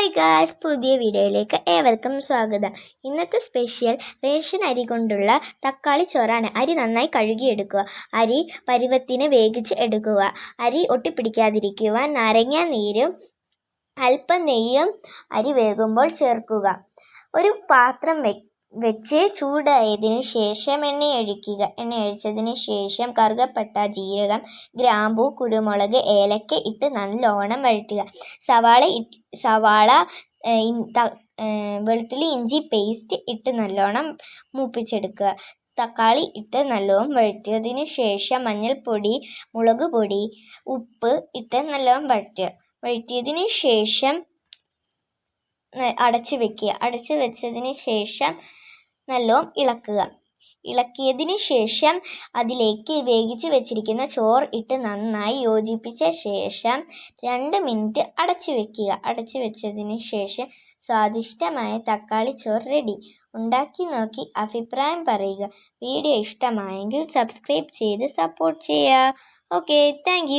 Hi guys പുതിയ വീഡിയോയിലേക്ക് ഏവർക്കും സ്വാഗതം. ഇന്നത്തെ സ്പെഷ്യൽ റേഷൻ അരി കൊണ്ടുള്ള തക്കാളി ചോറാണ്. അരി നന്നായി കഴുകിയെടുക്കുക. അരി പരുവത്തിന് വേവിച്ച് എടുക്കുക. അരി ഒട്ടിപ്പിടിക്കാതിരിക്കുവാൻ നാരങ്ങ നീരും അല്പം നെയ്യും അരി വേകുമ്പോൾ ചേർക്കുക. ഒരു പാത്രം വെ വെച്ച് ചൂടായതിന് ശേഷം എണ്ണ ഒഴിക്കുക. എണ്ണ ഒഴിച്ചതിന് ശേഷം കറുകപ്പെട്ട ജീരകം ഗ്രാമ്പു കുരുമുളക് ഏലക്ക ഇട്ട് നല്ലോണം വഴറ്റുക. സവാള ഇ- സവാള വെളുത്തുള്ളി ഇഞ്ചി പേസ്റ്റ് ഇട്ട് നല്ലോണം മൂപ്പിച്ചെടുക്കുക. തക്കാളി ഇട്ട് നല്ലോണം വഴറ്റിയതിന് ശേഷം മഞ്ഞൾപ്പൊടി മുളക് പൊടി ഉപ്പ് ഇട്ട് നല്ലോണം വഴറ്റുക. വഴറ്റിയതിന് ശേഷം അടച്ച് വെക്കുക. അടച്ച് വെച്ചതിന് ശേഷം നല്ലോണം ഇളക്കുക. ഇളക്കിയതിന് ശേഷം അതിലേക്ക് വേവിച്ച് വെച്ചിരിക്കുന്ന ചോറ് ഇട്ട് നന്നായി യോജിപ്പിച്ച ശേഷം രണ്ട് മിനിറ്റ് അടച്ചു വെക്കുക. അടച്ചു വെച്ചതിന് ശേഷം സ്വാദിഷ്ടമായ തക്കാളി ചോറ് റെഡി ഉണ്ടാക്കി നോക്കി അഭിപ്രായം പറയുക. വീഡിയോ ഇഷ്ടമായെങ്കിൽ സബ്സ്ക്രൈബ് ചെയ്ത് സപ്പോർട്ട് ചെയ്യുക. Okay thank